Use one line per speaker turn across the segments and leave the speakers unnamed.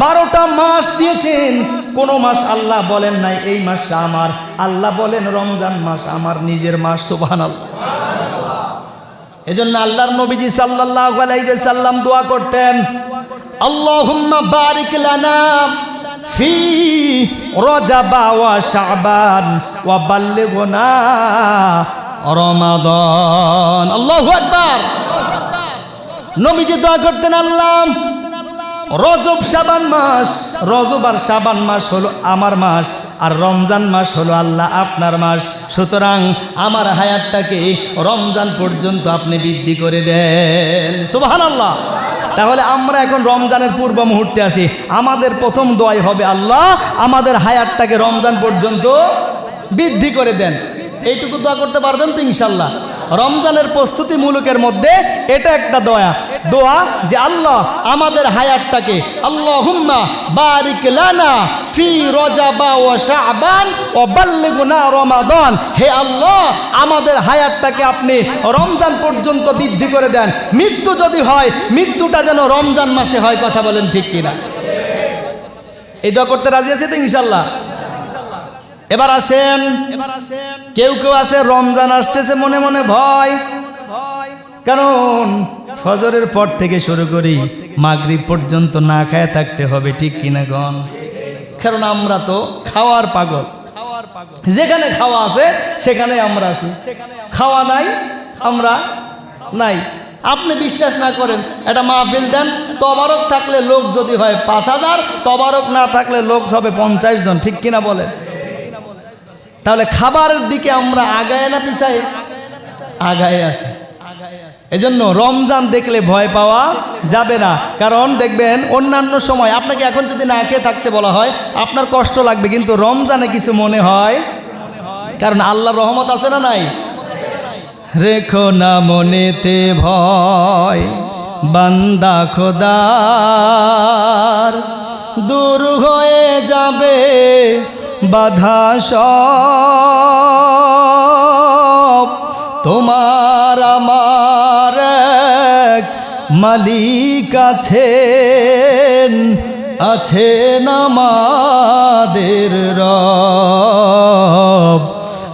বারোটা মাস দিয়েছেন। কোন মাস আল্লাহ বলেন নাই, এই মাসটা আমার। আল্লাহ বলেন, রমজান মাস আমার নিজের মাস সুবহান এজন্য আল্লাহর নবীজি আলাইহি সাল্লাম দোয়া করতেন, আল্লাহুম্মা বারিক লানা ফি রজাবা ওয়া শাবান ওয়া বাল্লিগনা রমাদান। আল্লাহু আকবার। নবীজি দোয়া করতেন, আল্লাহ রজব সাবান মাস। রজব আর সাবান মাস হলো আমার মাস, আর রমজান মাস হলো আল্লাহ আপনার মাস। সুতরাং আমার হায়াতটাকে রমজান পর্যন্ত আপনি বৃদ্ধি করে দেন। সুবাহান আল্লাহ তাহলে আমরা এখন রমজানের পূর্ব মুহূর্তে আছি। আমাদের প্রথম দোয়াই হবে আল্লাহ, আমাদের হায়াতটাকে রমজান পর্যন্ত বৃদ্ধি করে দেন। এইটুকু দোয়া করতে পারবেন তো ইনশাল্লাহ। রমজানের প্রস্তুতি মূলকের মধ্যে এটা একটা দোয়া। দোয়া যে আল্লাহ আমাদের হায়াতটাকে আল্লাহ হুম্মা বারিক লানা ফি রজাবা ও শাবান ও বাল্লিগুনা রমাদান। হে আল্লাহ, আমাদের হায়াতটাকে আপনি রমজান পর্যন্ত বৃদ্ধি করে দেন। মৃত্যু যদি হয়, মৃত্যুটা যেন রমজান মাসে হয়, কথা বলেন ঠিক কিনা। এই দোয়া করতে রাজি আছে তো ইনশাল্লাহ? এবার আসেন। এবার আসেন কেউ কেউ আছে, রমজান আসতেছে, মনে মনে ভয়। কারণ ফজরের পর থেকে শুরু করি, মাগরিব পর্যন্ত না খায় থাকতে হবে, ঠিক কিনা গন? কারণ আমরা তো খাওয়ার পাগল। যেখানে খাওয়া আছে, সেখানে আমরা আছি। খাওয়া নাই, আমরা নাই। আপনি বিশ্বাস না করেন এটা মাহফিল দেন, তবারক থাকলে লোক যদি হয় পাঁচ হাজার, তবারক না থাকলে লোক হবে পঞ্চাশ জন, ঠিক কিনা বলেন? তাহলে খাবারের দিকে আমরা আগায় না পিছাই আগায় আছে। এজন্য রমজান দেখলে ভয় পাওয়া যাবে না। কারণ দেখবেন, অন্যান্য সময় আপনাকে এখন যদি না খেয়ে থাকতে বলা হয়, আপনার কষ্ট লাগবে, কিন্তু রমজানে কিছু মনে হয়? কারণ আল্লাহর রহমত আছে না নাই? রেখো না মনেতে ভয়, বান্দা খোদার। দূর হয়ে যাবে বাধা সব। তোমার আমার মালিক আছেন আছেন আমাদের রব।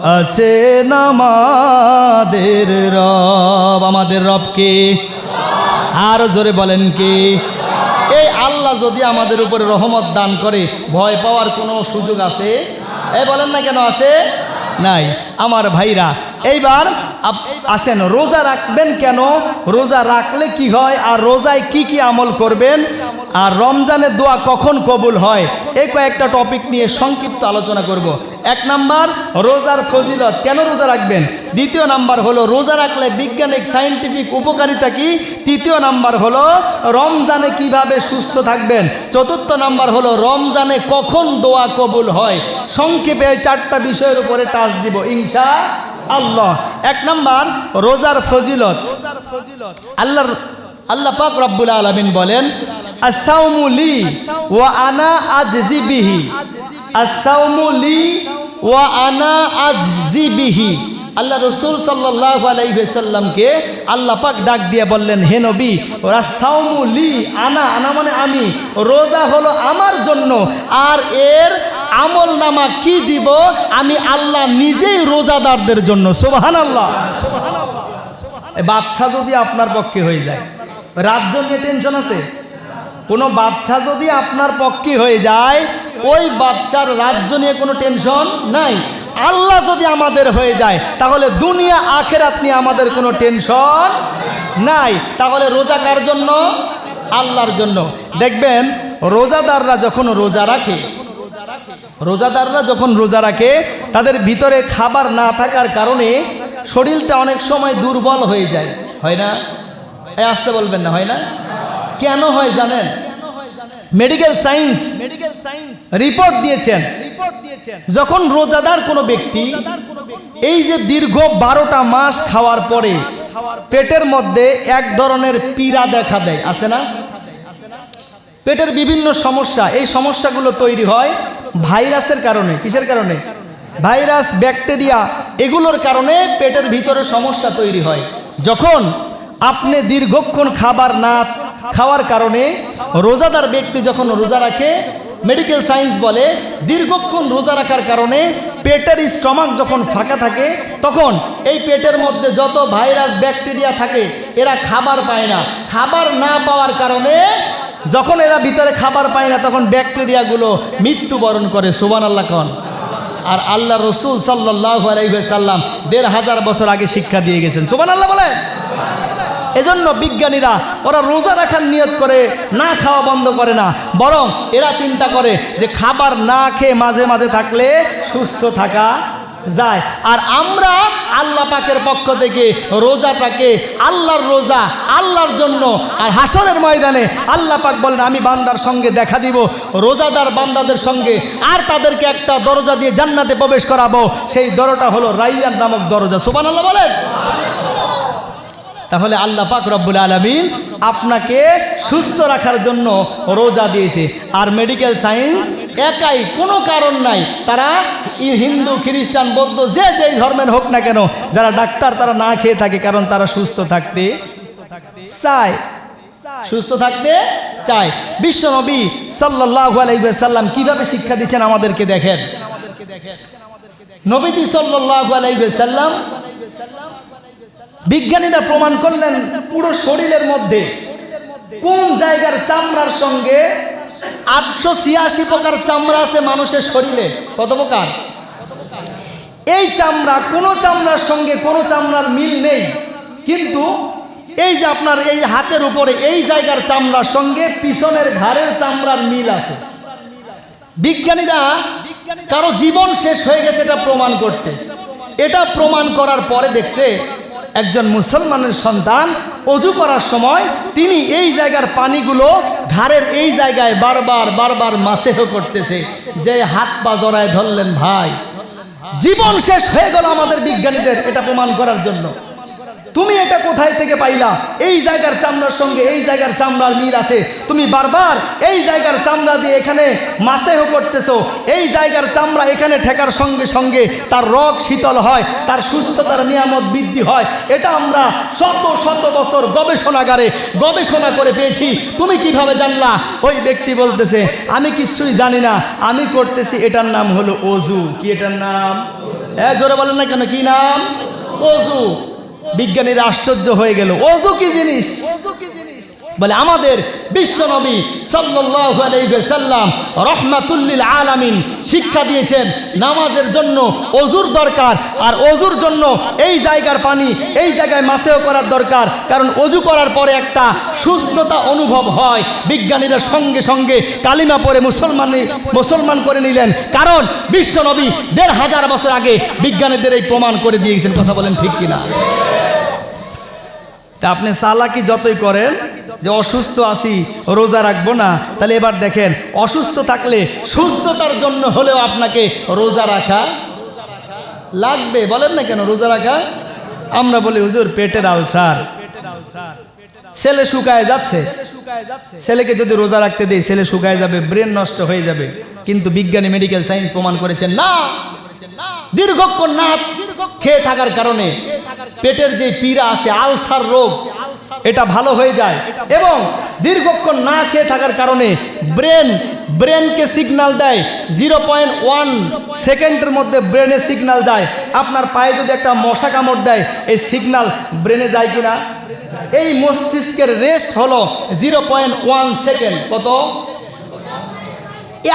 আছেন আমাদের রব। আমাদের রবকে আর জোরে বলেন কি? যদি আমাদের উপরে রহমত দান করে, ভয় পাওয়ার কোনো সুযোগ আছে? এই বলেন না কেন আছে? নাই। আমার ভাইরা, এইবার আসেন, রোজা রাখবেন কেন? রোজা রাখলে কি হয় আর রোজায় কি কি আমল করবেন? আর রমজানের দোয়া কখন কবুল হয়? এই কয়েকটা টপিক নিয়ে সংক্ষিপ্ত আলোচনা করব। এক নাম্বার, রোজার ফজিলত। কেন রোজা রাখবেন? দ্বিতীয় নাম্বার হলো, রোজা রাখলে বিজ্ঞানিক সায়েন্টিফিক উপকারিতা কি? তৃতীয় নাম্বার হলো, রমজানে কীভাবে সুস্থ থাকবেন? চতুর্থ নাম্বার হলো, রমজানে কখন দোয়া কবুল হয়? সংক্ষেপে চারটা বিষয়ের উপরে টাচ দিব, ইনশা আল্লাহ। এক নম্বর, রোজার ফজিলত। আল্লাহর আল্লাহ পাক রব্বুল আলামিন বলেন আসাউমুলি ওয়া আনা আজজি বিহি। আসাউমুলি ওয়া আনা আজজি বিহি। আল্লাহ রসুল সাল্লাহ আলাইসাল্লামকে আল্লাহ পাক ডাক দিয়ে বললেন, হে নবী ওরা সাউমুলি আনা আনা মানে আমি। রোজা হলো আমার জন্য, আর এর আমল নামা কি দিব? আমি আল্লাহ নিজেই রোজাদারদের জন্য সোবাহান আল্লাহ বাচ্চা যদি আপনার পক্ষে হয়ে যায় রাজ্য নিয়ে টেনশন আছে? কোনো বাচ্চা যদি আপনার পক্ষে হয়ে যায়, ওই বাচ্চার রাজ্য নিয়ে কোনো টেনশন নাই। আল্লাহ যদি আমাদের হয়ে যায়, তাহলে দুনিয়া আখেরাত নিয়ে আমাদের কোনো টেনশন নাই। তাহলে রোজা কার জন্য? আল্লাহর জন্য। দেখবেন, রোজাদাররা যখন রোজা রাখে রোজাদাররা যখন রোজা রাখে, তাদের ভিতরে খাবার না থাকার কারণে শরীরটা অনেক সময় দুর্বল হয়ে যায়। হয় না? আসতে বলবেন না, হয় না? কেন হয় জানেন? Medical science medical science report দিয়েছেন। যখন রোজাদার কোনো ব্যক্তি এই যে দীর্ঘ বারোটা মাস খাওয়ার পরে পেটের মধ্যে এক ধরনের পীড়া দেখা দেয়, আছে না? পেটের বিভিন্ন সমস্যা, এই সমস্যাগুলো তৈরি হয় ভাইরাসের কারণে, কিসের কারণে? ভাইরাস, ব্যাকটেরিয়া, এগুলোর কারণে পেটের ভিতরে সমস্যা তৈরি হয়। যখন আপনি দীর্ঘক্ষণ খাবার না খাওয়ার কারণে রোজাদার ব্যক্তি যখন রোজা রাখে মেডিকেল সায়েন্স বলে, দীর্ঘক্ষণ রোজা রাখার কারণে পেটের স্টমাক যখন ফাঁকা থাকে, তখন এই পেটের মধ্যে যত ভাইরাস, ব্যাকটেরিয়া থাকে, এরা খাবার পায় না। খাবার না পাওয়ার কারণে যখন এরা ভিতরে খাবার পায় না, তখন ব্যাকটেরিয়াগুলো মৃত্যুবরণ করে সুবান আল্লাহ কন। আর আল্লাহ রসুল সাল্লাহ দেড় হাজার বছর আগে শিক্ষা দিয়ে গেছেন। সুবান আল্লাহ বলে এজন্য বিজ্ঞানীরা, ওরা রোজা রাখার নিয়ত করে, না খাওয়া বন্ধ করে না, বরং এরা চিন্তা করে যে খাবার না খেয়ে মাঝে মাঝে থাকলে সুস্থ থাকা যায়। আর আমরা আল্লাহ পাকের পক্ষ থেকে রোজাটাকে আল্লাহর রোজা, আল্লাহর জন্য। আর হাসরের ময়দানে আল্লাহ পাক বলেন, আমি বান্দার সঙ্গে দেখা দিব। রোজাদার বান্দাদের সঙ্গে আর তাদেরকে একটা দরজা দিয়ে জান্নাতে প্রবেশ করাবো। সেই দরজাটা হলো রাইয়ার নামক দরজা। সুবান আল্লাহ বলেন। তাহলে আল্লাহ পাক রব্বুল আলমিন আপনাকে সুস্থ রাখার জন্য রোজা দিয়েছে। আর মেডিকেল সায়েন্স একাই কোনো কারণ নাই। তারা হিন্দু, খ্রিস্টান, বৌদ্ধ, যে যেই ধর্মের হোক না কেন, যারা ডাক্তার তারা না খেয়ে থাকে কারণ তারা সুস্থ থাকতে চায়। সুস্থ থাকতে চায়। বিশ্বনবী সাল্লাহ আলাইসাল্লাম কীভাবে শিক্ষা দিচ্ছেন আমাদেরকে দেখেন? নবীজি সাল্লাহ আলাইসাল্লাম বিজ্ঞানীরা প্রমাণ করলেন পুরো শরীরের মধ্যে কোন জায়গার চামড়ার সঙ্গে আটশো ছিয়াশি প্রকার চামড়া আছে মানুষের শরীরে? কত প্রকার? এই চামড়া, কোনো চামড়ার সঙ্গে কোনো চামড়ার মিল নেই। কিন্তু এই যে আপনার এই হাতের উপরে এই জায়গার চামড়ার সঙ্গে পিছনের ঘাড়ের চামড়ার মিল আছে। বিজ্ঞানীরা কারও জীবন শেষ হয়ে গেছে এটা প্রমাণ করতে। এটা প্রমাণ করার পরে দেখছে একজন মুসলমানের সন্তান অজু করার সময় তিনি এই জায়গার পানিগুলো ঘাড়ের এই জায়গায় বারবার বারবার মাসেহ করতেছে। যে হাত পা জড়ায় ধরলেন ভাই। জীবন শেষ হয়ে গেল আমাদের বিজ্ঞানীদের, এটা প্রমাণ করার জন্য। তুমি এটা কোথায় থেকে পাইলা? এই জায়গার চামড়ার সঙ্গে এই জায়গার চামড়ার মিল আছে। তুমি বারবার এই জায়গার চামড়া দিয়ে এখানে মাসেহ করতেছো। এই জায়গার চামড়া এখানে ঠেকার সঙ্গে সঙ্গে তার রগ শীতল হয়, তার সুস্থতার নিয়ামত বৃদ্ধি হয়। এটা আমরা শত শত বছর গবেষণাগারে গবেষণা করে পেয়েছি। তুমি কীভাবে জানলা? ওই ব্যক্তি বলতেছে, আমি কিচ্ছুই জানি না। আমি করতেছি, এটার নাম হলো অজু। কি এটার নাম? হ্যাঁ জোরে বলেন না কেন, কি নাম? অজু। বিজ্ঞানীরা আশ্চর্য হয়ে গেল। অজু কি জিনিস? বলে আমাদের বিশ্বনবী সাল্লাম রহমাতুল্লিল আলামিন শিক্ষা দিয়েছেন নামাজের জন্য অজুর দরকার আর অজুর জন্য এই জায়গার পানি এই জায়গায় মাসেও করার দরকার। কারণ অজু করার পরে একটা সুস্থতা অনুভব হয়। বিজ্ঞানীরা সঙ্গে সঙ্গে কালিমা পরে মুসলমান মুসলমান করে নিলেন। কারণ বিশ্বনবী দেড় হাজার বছর আগে বিজ্ঞানীদের এই প্রমাণ করে দিয়েছেন। কথা বলেন ঠিক কিনা? তা আপনি সালাকি যতই করেন যে অসুস্থ আছি, রোজা রাখব না। তাহলে এবার দেখেন, অসুস্থ থাকলে সুস্থতার জন্য হলেও আপনাকে রোজা রাখা লাগবে। বলেন না কেন রোজা রাখা? আমরা বলি, হুজুর, পেটের আলসার। ছেলে শুকায় যাচ্ছে। ছেলেকে যদি রোজা রাখতে দেয় ছেলে শুকায় যাবে, ব্রেন নষ্ট হয়ে যাবে। কিন্তু বিজ্ঞানী, মেডিকেল সায়েন্স প্রমাণ করেছেন, না! দীর্ঘক্ষণ না খেয়ে থাকার কারণে পেটের যে পীড়া আছে, আলসার রোগ, এটা ভালো হয়ে যায়। এবং দীর্ঘক্ষণ না খেয়ে থাকার কারণে ব্রেন, ব্রেনকে সিগনাল দেয়। জিরো পয়েন্ট ওয়ান সেকেন্ডের মধ্যে ব্রেনে সিগনাল যায়। আপনার পায়ে যদি একটা মশা কামড় দেয়, এই সিগনাল ব্রেনে যায় কিনা? এই মস্তিষ্কের রেস্ট হলো জিরো পয়েন্ট ওয়ান সেকেন্ড। কত?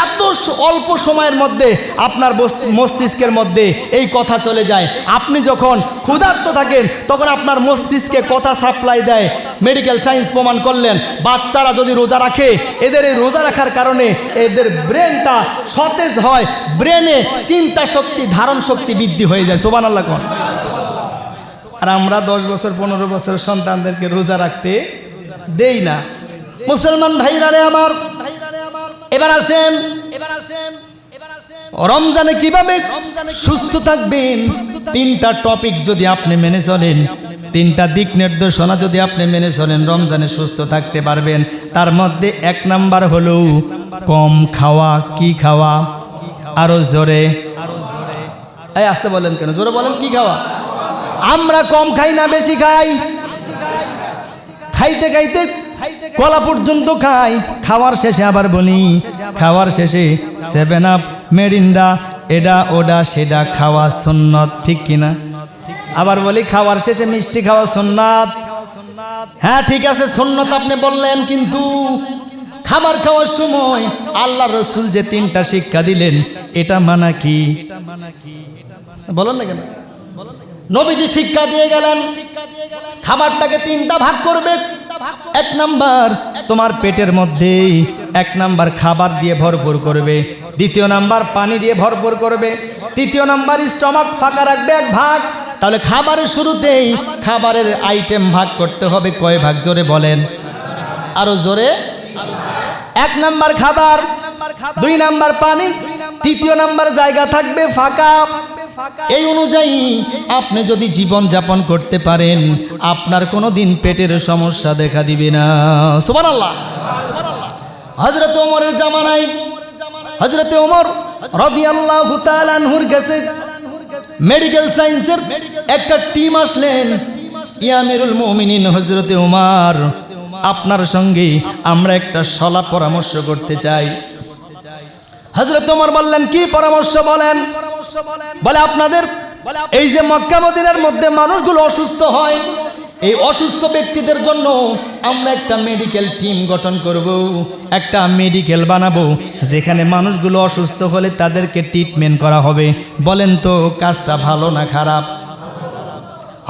এত অল্প সময়ের মধ্যে আপনার মস্তিষ্কের মধ্যে এই কথা চলে যায়। আপনি যখন ক্ষুধার্ত থাকেন, তখন আপনার মস্তিষ্কে কথা সাপ্লাই দেয়। মেডিকেল সায়েন্স প্রমাণ করলেন, বাচ্চারা যদি রোজা রাখে, এদের এই রোজা রাখার কারণে এদের ব্রেনটা সতেজ হয় ব্রেনে চিন্তা শক্তি, ধারণ শক্তি বৃদ্ধি হয়ে যায়। সোবান আল্লাহ কন। আর আমরা দশ বছর, পনেরো বছর সন্তানদেরকে রোজা রাখতে দেই না। মুসলমান ভাইরা রে আমার এবার আসেন। এবার আসেন রমজানে কীভাবে সুস্থ থাকবেন? তিনটা টপিক যদি আপনি মেনে চলেন, তিনটা দিক নির্দেশনা যদি আপনি মেনে চলেন, রমজানে সুস্থ থাকতে পারবেন। তার মধ্যে এক নাম্বার হলো কম খাওয়া, কি খাওয়া? আরও জোরে। এই আসতে বলেন কেন? জোরে বলেন, কি খাওয়া? আমরা কম খাই না, বেশি খাই? খাইতে খাইতে কলা পর্যন্ত খাই, খাওয়ার শেষে আবার বলি, খাওয়ার শেষে সেভেন আপ মেরিন্ডা, এডা, ওডা, সেডা, খাওয়া সুন্নত, ঠিক কিনা? আবার বলি, খাওয়ার শেষে মিষ্টি খাওয়া সুন্নাত। হ্যাঁ ঠিক আছে, সুন্নত আপনি বললেন, কিন্তু খাবার খাওয়ার সময় আল্লাহ রসুল যে তিনটা শিক্ষা দিলেন, এটা মানা কি? বলেন না কেন? নবীজি শিক্ষা দিয়ে গেলেন। খাবারটাকে তিনটা ভাগ করবে। এক নাম্বার, তোমার পেটের মধ্যে এক নাম্বার খাবার দিয়ে ভরপুর করবে। দ্বিতীয় নাম্বার, পানি দিয়ে ভরপুর করবে। তৃতীয় নাম্বার, স্টমাক ফাঁকা রাখবে এক ভাগ। তাহলে খাবারের শুরুতেই খাবারের আইটেম ভাগ করতে হবে। কয় ভাগ? জোরে বলেন। আরও জোরে। এক নাম্বার খাবার, দুই নাম্বার পানি, তৃতীয় নাম্বার জায়গা থাকবে ফাঁকা। এই অনুযায়ী আপনি যদি জীবন যাপন করতে পারেন, আপনার কোনো দিন পেটের সমস্যা দেখা দিবে না। সুবান আল্লাহ হজরত ওমরের জামানায় হজরত ওমর রদি আল্লাহ হুর কাছে মেডিকেল সায়েন্সের একটা টিম আসলেন। ইয়ামিরুল মুমিনিন হজরতে উমার আপনার সঙ্গে আমরা একটা সলা পরামর্শ করতে চাই। হজরত ওমর বললেন, কি পরামর্শ বলেন? বলে আপনাদের এই যে মক্কা মদিনার মধ্যে মানুষগুলো অসুস্থ হয় এই অসুস্থ ব্যক্তিদের জন্য আমরা একটা মেডিকেল টিম গঠন করব একটা মেডিকেল বানাবো যেখানে মানুষগুলো অসুস্থ হলে তাদেরকে ট্রিটমেন্ট করা হবে। বলেন তো কাজটা ভালো না খারাপ?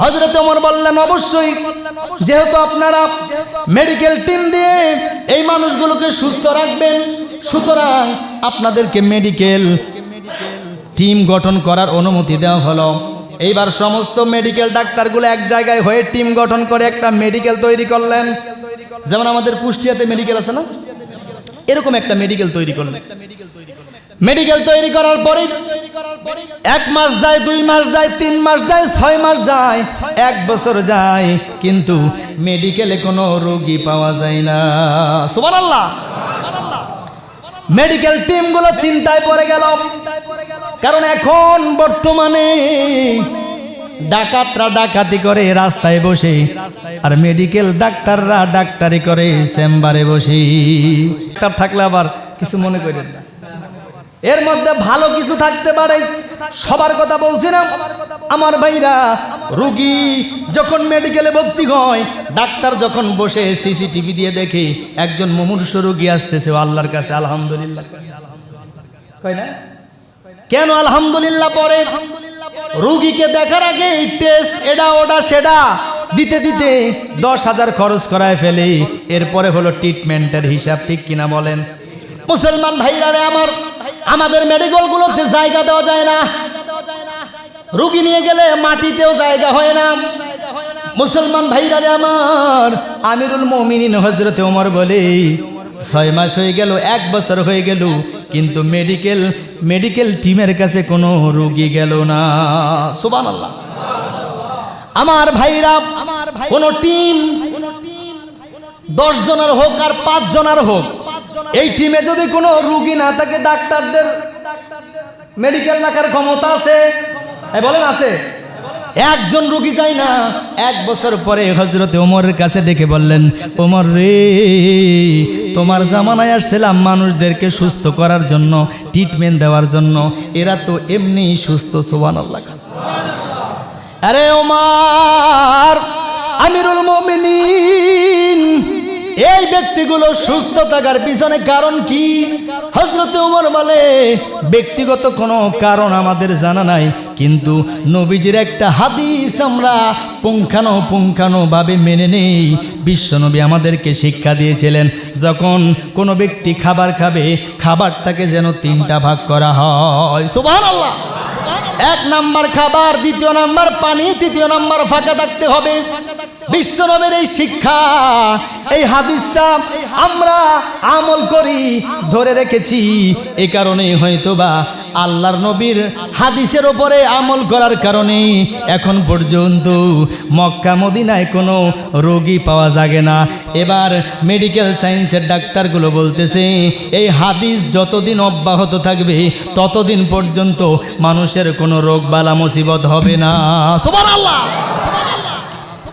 হজরত ওমর বললেন অবশ্যই। যেহেতু আপনারা মেডিকেল টিম দিয়ে এই মানুষগুলোকে সুস্থ রাখবেন সুতরাং আপনাদেরকে মেডিকেল টিম গঠন করার অনুমতি দেওয়া হলো। এইবার সমস্ত মেডিকেল ডাক্তারগুলো এক জায়গায় হয়ে টিম গঠন করে একটা মেডিকেল তৈরি করলেন। যেমন আমাদের কুষ্টিয়াতে মেডিকেল আছে না? এরকম একটা মেডিকেল তৈরি করলেন। মেডিকেল তৈরি করার পরে এক মাস যায়, দুই মাস যায়, তিন মাস যায়, ছয় মাস যায়, এক বছর যায়, কিন্তু মেডিকেলে কোনো রোগী পাওয়া যায় না। সুমান আল্লাহ মেডিকেল টিমগুলো চিন্তায় পড়ে গেল। কারণ এখন বর্তমানে ডাকাতরা ডাকাতি করে, রাস্তায় বসে। আর মেডিকেল ডাক্তাররা ডাক্তারি করে, চেম্বারে বসে। ডাক্তার থাকলে আবার কিছু মনে করেন না। এর মধ্যে ভালো কিছু থাকতে পারে। সবার কথা বলছি না। আমার ভাইরা, রুগী যখন মেডিকেলে ভর্তি হয়, ডাক্তার যখন বসে সিসিটিভি দিয়ে দেখে, একজন মুমূর্ষ রুগী আসতেছে আল্লাহর কাছে আলহামদুলিল্লাহ কয় না? কেন আলহামদুলিল্লাহ পরে? রুগীকে দেখার আগে টেস্ট এটা, ওটা, সেটা, দিতে দিতে দশ হাজার খরচ করায় ফেলে। এরপরে হলো ট্রিটমেন্টের হিসাব, ঠিক কিনা বলেন? মুসলমান ভাইরারে আমার, আমাদের মেডিকেলগুলোতে জায়গা দেওয়া যায় না। রুগী নিয়ে গেলে মাটিতেও জায়গা হয় না। মুসলমান ভাইরারে আমার, আমিরুল মমিনিন হজরতে ওমর বলে, ছয় মাস হয়ে গেল, এক বছর হয়ে গেল কিন্তু মেডিকেল মেডিকেল টিমের কাছে কোনো রুগী গেল না। সুবান আল্লাহ আমার ভাইরা, আমার ভাই কোনো টিম দশ জনের হোক আর পাঁচ জনের হোক, এই টিমে যদি কোনো রুগী না থাকে, ডাক্তারদের মেডিকেল রাখার ক্ষমতা আছে। বলেন আছে? একজন রুগী যায় না। এক বছর পরে হজরত ওমরের কাছে ডেকে বললেন, ওমর রে, তোমার জামানায় আসছিলাম মানুষদেরকে সুস্থ করার জন্য ট্রিটমেন্ট দেওয়ার জন্য। এরা তো এমনি সুস্থ সোবান আল্লাহ আরে ওমার, আমিরুল মমিনিন, এই ব্যক্তিগুলো সুস্থ থাকার পিছনে কারণ কি? হজরত উমর বলে, ব্যক্তিগত কোনো কারণ আমাদের জানা নাই, কিন্তু নবীজির একটা হাদিস আমরা পুঙ্খানো পুঙ্খানো ভাবে মেনে নেই। বিশ্বনবী আমাদেরকে শিক্ষা দিয়েছিলেন, যখন কোনো ব্যক্তি খাবার খাবে, খাবারটাকে যেন তিনটা ভাগ করা হয়। সুবহান আল্লাহ এক নাম্বার খাবার, দ্বিতীয় নাম্বার পানি, তৃতীয় নাম্বার ফাঁকা থাকতে হবে। বিশ্বনবের এই শিক্ষা, এই হাদিসটা আমরা আমল করি, ধরে রেখেছি। এ কারণে হয়তোবা আল্লাহর নবীর হাদিসের ওপরে আমল করার কারণে এখন পর্যন্ত মক্কা, মদিনায় কোনো রোগী পাওয়া যাবে না। এবার মেডিকেল সায়েন্সের ডাক্তারগুলো বলতেছে, এই হাদিস যতদিন অব্যাহত থাকবে, ততদিন পর্যন্ত মানুষের কোনো রোগ বালা মুসিবত হবে না। সুবহানাল্লাহ!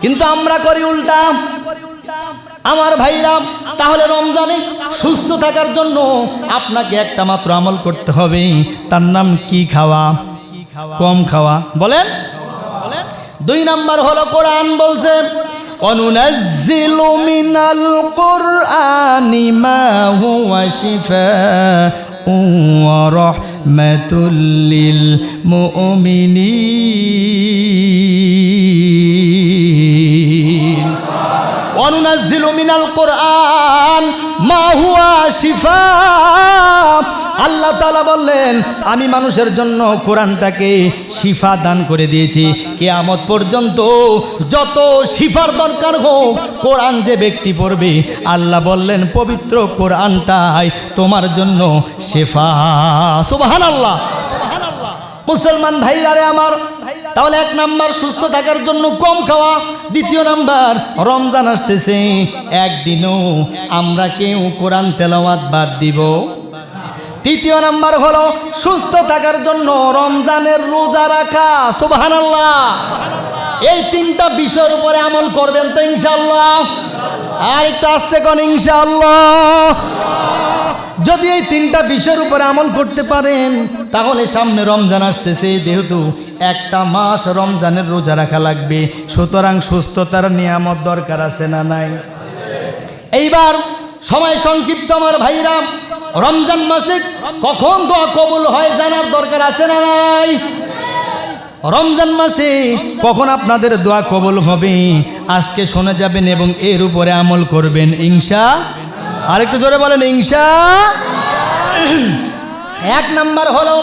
কিন্তু আমরা করি উল্টা। আমার ভাইরা, তাহলে রমজানে সুস্থ থাকার জন্য আপনাকে একটা মাত্র আমল করতে হবে। তার নাম কি খাওয়া? কম খাওয়া। বলেন। দুই নাম্বার হলো কোরআন বলছে, অনুনাজ্জিল মিনাল কুরআনি মা শিফাউ ওয়া রাহমাতুল লিল মুমিনিন। অনুনাজ্জিল মিনাল কোরআন মা হুয়া শিফা আল্লাহ তাআলা বললেন, আমি মানুষের জন্য কোরআনটাকে শিফা দান করে দিয়েছি। কেয়ামত পর্যন্ত যত শিফার দরকার হোক, কোরআন যে ব্যক্তি পড়বে, আল্লাহ বললেন, পবিত্র কোরআনটাই তোমার জন্য শেফা। সুবাহান আল্লাহ মুসলমান ভাইরারে আমার তাহলে এক নাম্বার সুস্থ থাকার জন্য কম খাওয়া। দ্বিতীয় নাম্বার, রমজান আসতেছে। একদিনও আমরা কেউ কোরআন তেলাওয়াত বাদ দিব। তৃতীয় নাম্বার হলো, সুস্থ থাকার জন্য রমজানের রোজা রাখা সুবহান এই তিনটা বিষয়ের উপরে আমল করবেন তো ইনশাল্লাহ আর একটু আসতে কোন ইনশাল্লাহ যদি এই তিনটা বিষয়ের উপরে আমল করতে পারেন, তাহলে সামনে রমজান আসতেছে, যেহেতু একটা মাস রমজানের রোজা রাখা লাগবে। সুতরাং সুস্থতার নিয়ামত দরকার আছে না নাই? এইবার সময় সংক্ষিপ্ত, আমার ভাইরা। রমজান মাসে কখন দোয়া কবুল হয় জানার দরকার আছে না নাই? রমজান মাসে কখন আপনাদের দোয়া কবুল হবে? আজকে শোনা যাবেন এবং এর উপরে আমল করবেন ইংসা আরেকটু জোরে বলেন ইংসা এক নাম্বার হলো,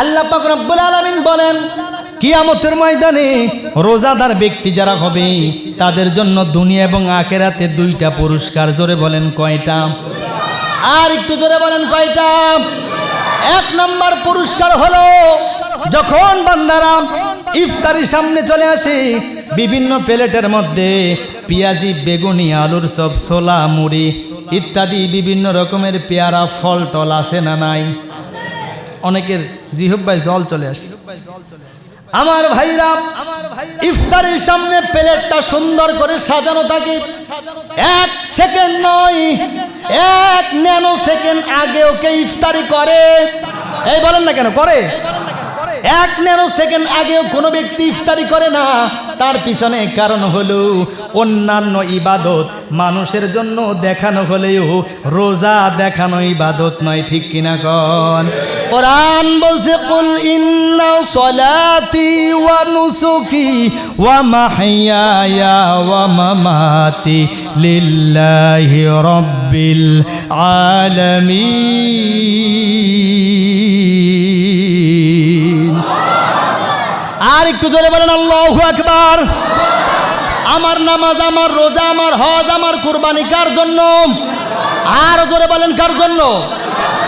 আল্লাহ পাক আলামিন বলেন, কিয়ামতের ময়দানে রোজাদার ব্যক্তি যারা হবে, তাদের জন্য দুনিয়া এবং আখেরাতে দুইটা পুরস্কার। জোরে বলেন, কয়টা? আর একটু জোরে বলেন কয়টা? এক নম্বর পুরস্কার হলো যখন বান্দারা ইফতারির সামনে চলে আসে, বিভিন্ন প্লেটের মধ্যে পেঁয়াজি, বেগুনি, আলুর সব ছোলা, মুড়ি ইত্যাদি বিভিন্ন রকমের পেয়ারা ফল টল আছে না নাই? অনেকের জিহব্বায় জল চলে আসছে। আমার ভাইরা ইফতারের সামনে প্লেটটা সুন্দর করে সাজানো থাকে। এক সেকেন্ড নয় এক ন্যানো সেকেন্ড আগে ওকে ইফতারি করে। এই বলেন না কেন করে? এক ন্যানো সেকেন্ড আগেও কোনো ব্যক্তি ইফতারি করে না। তার পিছনে কারণ হলো অন্যান্য ইবাদত। মানুষের জন্য দেখানো হলেও রোজা দেখানো ইবাদত নয়, ঠিক কিনা কন? কোরআন বলছে, কুল ইন্না সলাতি ওয়া নুসুকি ওয়া মাহইয়ায়া ওয়া মামাতি লিল্লাহি রাব্বিল আলামিন। আর একটু জোরে বলেন, আল্লাহু আকবার। আমার নামাজ, আমার রোজা, আমার হজ, আমার কুরবানি কার জন্য? আর জোরে বলেন, কার জন্য?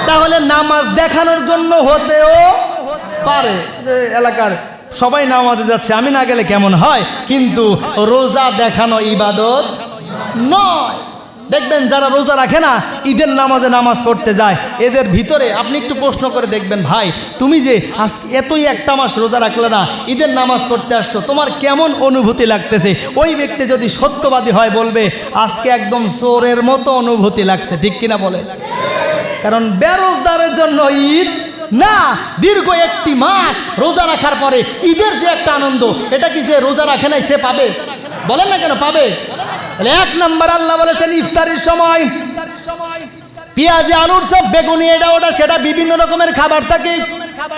তাহলে নামাজ দেখানোর জন্য হতেও পারে। এলাকার সবাই নামাজে যাচ্ছে, আমি না গেলে কেমন হয়? কিন্তু রোজা দেখানো ইবাদত নয়। দেখবেন যারা রোজা রাখে না, ঈদের নামাজে নামাজ পড়তে যায়। এদের ভিতরে আপনি একটু প্রশ্ন করে দেখবেন, ভাই, তুমি যে আজ এতই একটা মাস রোজা রাখলে না, ঈদের নামাজ পড়তে আসছো, তোমার কেমন অনুভূতি লাগতেছে? ওই ব্যক্তি যদি সত্যবাদী হয় বলবে, আজকে একদম চোরের মতো অনুভূতি লাগছে। ঠিক কিনা বলে? কারণ বেরোজগারের জন্য ঈদ না, দীর্ঘ একটি মাস রোজা রাখার পরে ঈদের যে একটা আনন্দ, এটা কি যে রোজা রাখে নাই সে পাবে? বলেন না কেন, পাবে? এক নম্বর আল্লাহ বলেছেন, ইফতারির সময় পেঁয়াজে আলুর চপ, বেগুনি এটা ওটা, সেটা বিভিন্ন রকমের খাবার থাকে।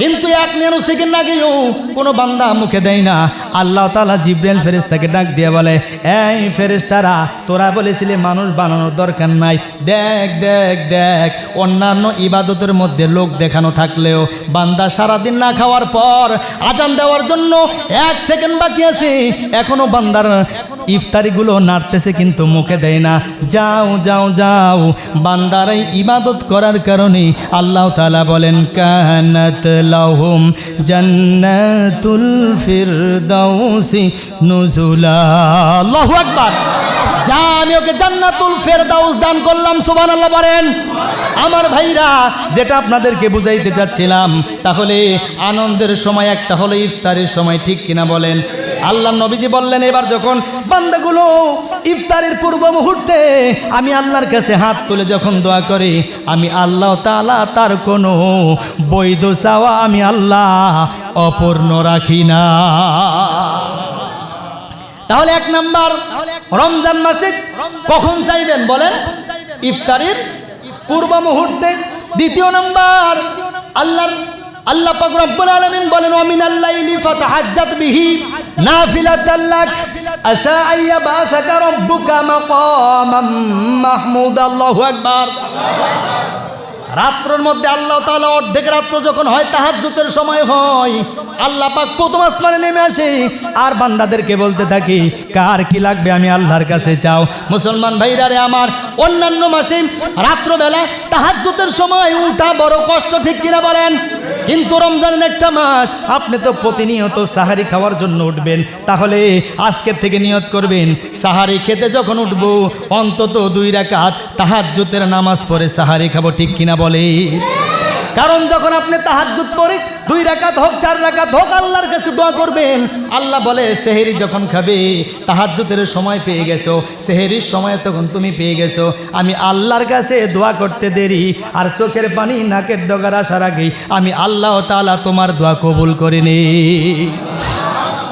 কিন্তু এক নেনু সেকেন্ড আগেও কোনো বান্দা মুখে দেয় না। আল্লাহ তালা জিব্রেল ফেরেস্তাকে ডাক দিয়ে বলে, এই ফেরেস্তারা তোরা বলেছিলি মানুষ বানানোর দরকার নাই। দেখ দেখ দেখ, অন্যান্য ইবাদতের মধ্যে লোক দেখানো থাকলেও বান্দা সারাদিন না খাওয়ার পর আজান দেওয়ার জন্য এক সেকেন্ড বাকি আছে। এখনও বান্দার ইফতারিগুলো নাড়তেছে কিন্তু মুখে দেয় না। যাও যাও যাও। বান্দারাই ইবাদত করার কারণে আল্লাহ তালা বলেন, কানাত লাহুম জান্নাতুল ফিরদাউসি নুজুলা আল্লাহু আকবার। যা আমি ওকে জান্নাতুল ফেরদাউস দান করলাম, সুবহানাল্লাহ বলেন। আমার ভাইরা, যেটা আপনাদেরকে বুঝাইতে চাচ্ছিলাম, তাহলে আনন্দের সময় একটা হলো ইফতারের সময়, ঠিক কিনা বলেন? আল্লাহ নবীজি বললেন, এবার যখন বান্দাগুলো ইফতারের পূর্ব মুহূর্তে আমি আল্লাহর কাছে হাত তুলে যখন দোয়া করি, আমি আল্লাহ তালা তার কোনো বৈধ চাওয়া আমি আল্লাহ অপূর্ণ রাখি না। তাহলে এক নাম্বার, রমজান মাসে কখন চাইবেন বলেন? ইফতারির পূর্ব মুহূর্তে। দ্বিতীয় নাম্বার, আল্লাহর, আল্লাহ পাক রব্বুল আলামিন বলেন ওমিন আল্লাইলি ফাতাহাজ্জাত বিহি। নাফিলাতাল লাক আসা আইয়া বাসাকা রব্বুকা মাকামাম মাহমুদ। আল্লাহু আকবার। রাত্রের মধ্যে আল্লাহ তাআলা অর্ধেক রাত্র যখন হয়, তাহাজ্জুদের সময় হয়। আল্লাহ পাক প্রথম আসমানে নেমে আসে। আর বান্দাদেরকে বলতে থাকি, কার কি লাগবে আমি আল্লাহর কাছে চাও। মুসলমান ভাইরা রে আমার, অন্যান্য মাসে রাত্রবেলা তাহাজ্জুদের সময় উঠা বড় কষ্ট, ঠিক কিনা বলেন? কিন্তু রমজানের একটা মাস, আপনি তো প্রতিনিয়ত সাহারি খাওয়ার জন্য উঠবেন। তাহলে আজকের থেকে নিয়ত করবেন, সাহারি খেতে যখন উঠব, অন্তত দুই রেকাত তাহার জুতের নামাজ পড়ে সাহারি খাব, ঠিক কিনা বলে কারণ যখন আপনি তাহাজ্জুদ পড়ে দুই রাকাত হোক, চার রাকাত হোক, আল্লাহর কাছে দোয়া করবেন, আল্লাহ বলে, সেহেরি যখন খাবে, তাহাজ্জুদের সময় পেয়ে গেছো। সেহেরির সময় তখন তুমি পেয়ে গেছো। আমি আল্লাহর কাছে দোয়া করতে দেরি, আর চোখের পানি নাকের ডগার আসার আগেই আমি আল্লাহ তাআলা তোমার দোয়া কবুল করে নি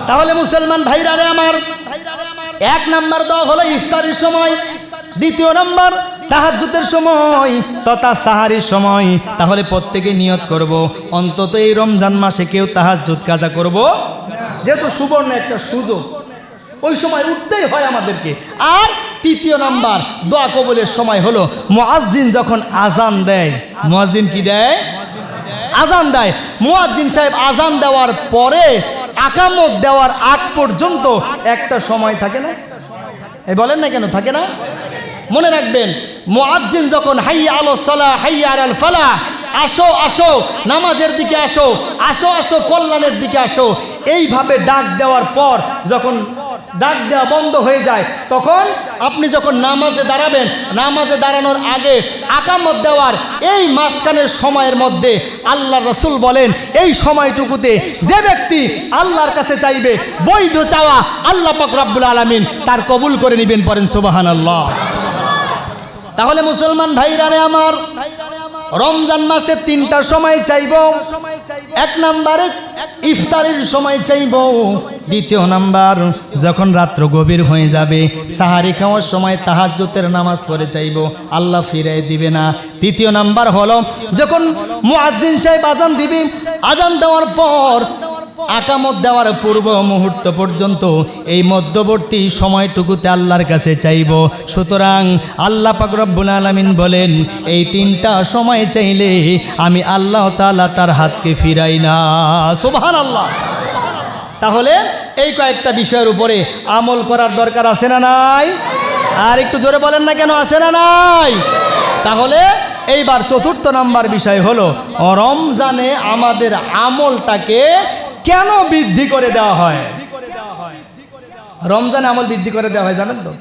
তাহলে মুসলমান ভাইরা রে আমার, এক নাম্বার দোয়া হলো ইফতারির সময়। দ্বিতীয় নাম্বার তাহাজ্জুদের সময় তথা সাহারির সময়, তাহলে প্রত্যেকে নিয়ত করব। অন্তত এই রমজান মাসে কেউ তাহাজ্জুদ কাজা করব? যেহেতু সুবর্ণ একটা সুযোগ, ওই সময় উঠতেই হয় আমাদেরকে। আর তৃতীয় নাম্বার, দোয়া কবলের সময় হলো, মুয়াজ্জিন যখন আজান দেয়, মুয়াজ্জিন কি দেয়? আজান দেয়। মুয়াজ্জিন সাহেব আজান দেওয়ার পরে আকামত দেওয়ার আগ পর্যন্ত একটা সময় থাকে না? এই বলেন না কেন, থাকে না? মনে রাখবেন মুয়াজ্জিন যখন হাইয়া আলো সালা হাইয়া আল ফালা আসো আসো, নামাজের দিকে আসো আসো আসো, কল্যাণের দিকে আসো, এইভাবে ডাক দেওয়ার পর যখন ডাক দেওয়া বন্ধ হয়ে যায়, তখন আপনি যখন নামাজে দাঁড়াবেন, নামাজে দাঁড়ানোর আগে আকামত দেওয়ার এই মাঝখানের সময়ের মধ্যে আল্লাহ রসুল বলেন, এই সময়টুকুতে যে ব্যক্তি আল্লাহর কাছে চাইবে, বৈধ চাওয়া আল্লাহ পাক রব্বুল আলমিন তার কবুল করে নেবেন পরেন সুবাহান আল্লাহ তাহলে মুসলমান ভাইরারে আমার, রমজান মাসে তিনটা সময় চাইব। এক নাম্বারে ইফতারের সময় চাইব। দ্বিতীয় নাম্বার, যখন রাত্র গভীর হয়ে যাবে, সাহারি খাওয়ার সময় তাহাজ্জুতের নামাজ পড়ে চাইব। আল্লাহ ফিরাই দিবে না। তৃতীয় নাম্বার হলো, যখন মুয়াজ্জিন সাহেব আজান দিবে, আজান দেওয়ার পর আকামত দেওয়ার পূর্ব মুহূর্ত পর্যন্ত এই মধ্যবর্তী সময়টুকুতে আল্লাহর কাছে চাইব। সুতরাং আল্লাহ পাক রব্বুল আলামিন বলেন, এই তিনটা সময় চাইলে আমি আল্লাহ তাআলা তার হাতকে ফিরাই না। সুবহান আল্লাহ তাহলে এই কয়েকটা বিষয়ের উপরে আমল করার দরকার আছে না নাই? আর একটু জোরে বলেন না কেন আছে না নাই? তাহলে এইবার চতুর্থ নাম্বার বিষয় হলো, রমজানে আমাদের আমলটাকে কেন বৃদ্ধি করে দেওয়া হয়? রমজানে আমল বৃদ্ধি করে দেওয়া হয়, জানেন তো?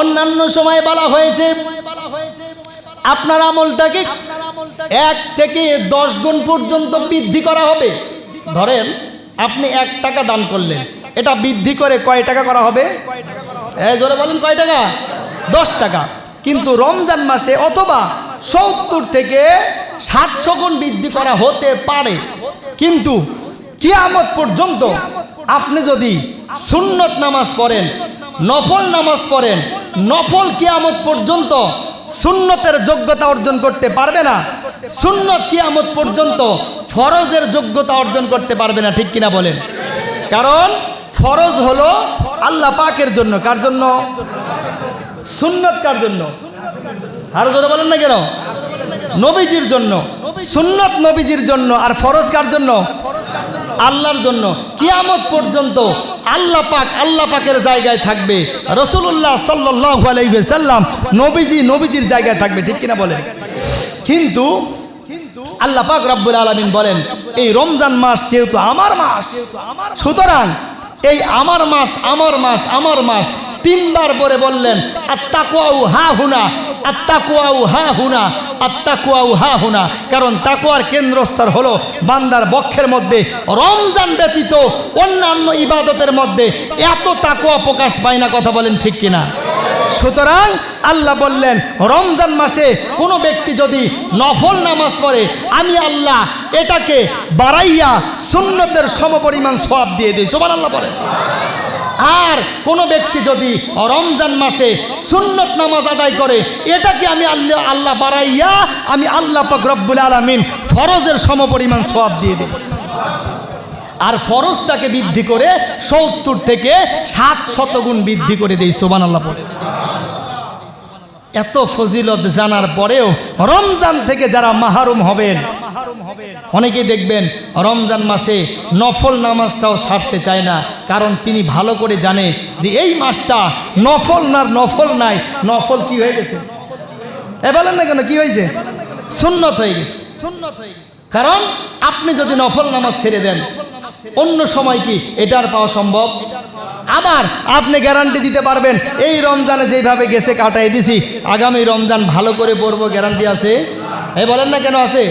অন্যান্য সময় বলা হয়েছে, আপনার আমলটাকে এক থেকে দশ গুণ পর্যন্ত বৃদ্ধি করা হবে। ধরেন, আপনি এক টাকা দান করলেন, এটা বৃদ্ধি করে কয় টাকা করা হবে? জোরে বলেন, কয় টাকা? দশ টাকা। কিন্তু রমজান মাসে অথবা সত্তর থেকে সাতশো গুণ বৃদ্ধি করা হতে পারে। কিন্তু কিয়ামত পর্যন্ত আপনি যদি সুন্নত নামাজ পড়েন, নফল নামাজ পড়েন, নফল কিয়ামত পর্যন্ত সুন্নতের যোগ্যতা অর্জন করতে পারবে না, সুন্নত কিয়ামত পর্যন্ত ফরজের যোগ্যতা অর্জন করতে পারবে না, ঠিক কিনা বলেন? কারণ ফরজ হলো আল্লাহ পাকের জন্য, কার জন্য? সুন্নত কার জন্য? আরও জোরে বলেন না কেন? নবীজির জন্য, সুন্নত নবীজির জন্য, আর ফরজ কার জন্য? আল্লাহর জন্য। কিয়ামত পর্যন্ত আল্লাহ পাক আল্লাহ পাকের জায়গায় থাকবে। রসুল্লাহ সাল্লাহ নবীজি নবীজির জায়গায় থাকবে, ঠিক কিনা বলেন? কিন্তু আল্লাহ পাক রব্বুল আলমিন বলেন, এই রমজান মাস যেহেতু আমার মাস, সুতরাং এই আমার মাস আমার মাস আমার মাস তিনবার পরে বললেন আর তাকুয়াউ হা হুনা। আত্মাকুয়াউ হা হুনা আত্মাকুয়াউ হা হুনা। কারণ তাকুয়ার কেন্দ্রস্থল হলো বান্দার বক্ষের মধ্যে। রমজান ব্যতীত অন্যান্য ইবাদতের মধ্যে এত তাকুয়া প্রকাশ পায় না, কথা বলেন ঠিক কিনা? সুতরাং আল্লাহ বললেন, রমজান মাসে কোনো ব্যক্তি যদি নফল নামাজ পড়ে, আমি আল্লাহ এটাকে বাড়াইয়া সুন্নতের সমপরিমাণ সব দিয়ে দিই। সোমান আল্লাহ বলেন। আর কোনো ব্যক্তি যদি রমজান মাসে সুন্নত নামাজ আদায় করে, এটাকে আমি আল্লাহ আল্লাহ বাড়াইয়া আমি আল্লাহ পাক রব্বুল আলমিন ফরজের সমপরিমাণ সব দিয়ে দিই। আর ফরজটাকে বৃদ্ধি করে সত্তর থেকে সাত শতগুণ বৃদ্ধি করে দেই সোবান আল্লাহ পরে এত ফজিলত জানার পরেও রমজান থেকে যারা মাহারুম হবেন, অনেকেই দেখবেন রমজান মাসে নফল নামাজটাও ছাড়তে চায় না, কারণ তিনি ভালো করে জানে যে এই মাসটা নফল না নফল নাই। নফল কি হয়ে গেছে? এ বলেন না কেন, কি হয়েছে? সুন্নত হয়ে গেছে সুন্নত হয়ে গেছে। কারণ আপনি যদি নফল নামাজ ছেড়ে দেন অন্য সময় কি এটার পাওয়া সম্ভব? আবার আপনি গ্যারান্টি দিতে পারবেন। এই রমজানে যেভাবে গেছে কাটাই দিছি। আগামী রমজান ভালো করে পড়ব গ্যারান্টি আছে? এই বলেন না কেন আছে?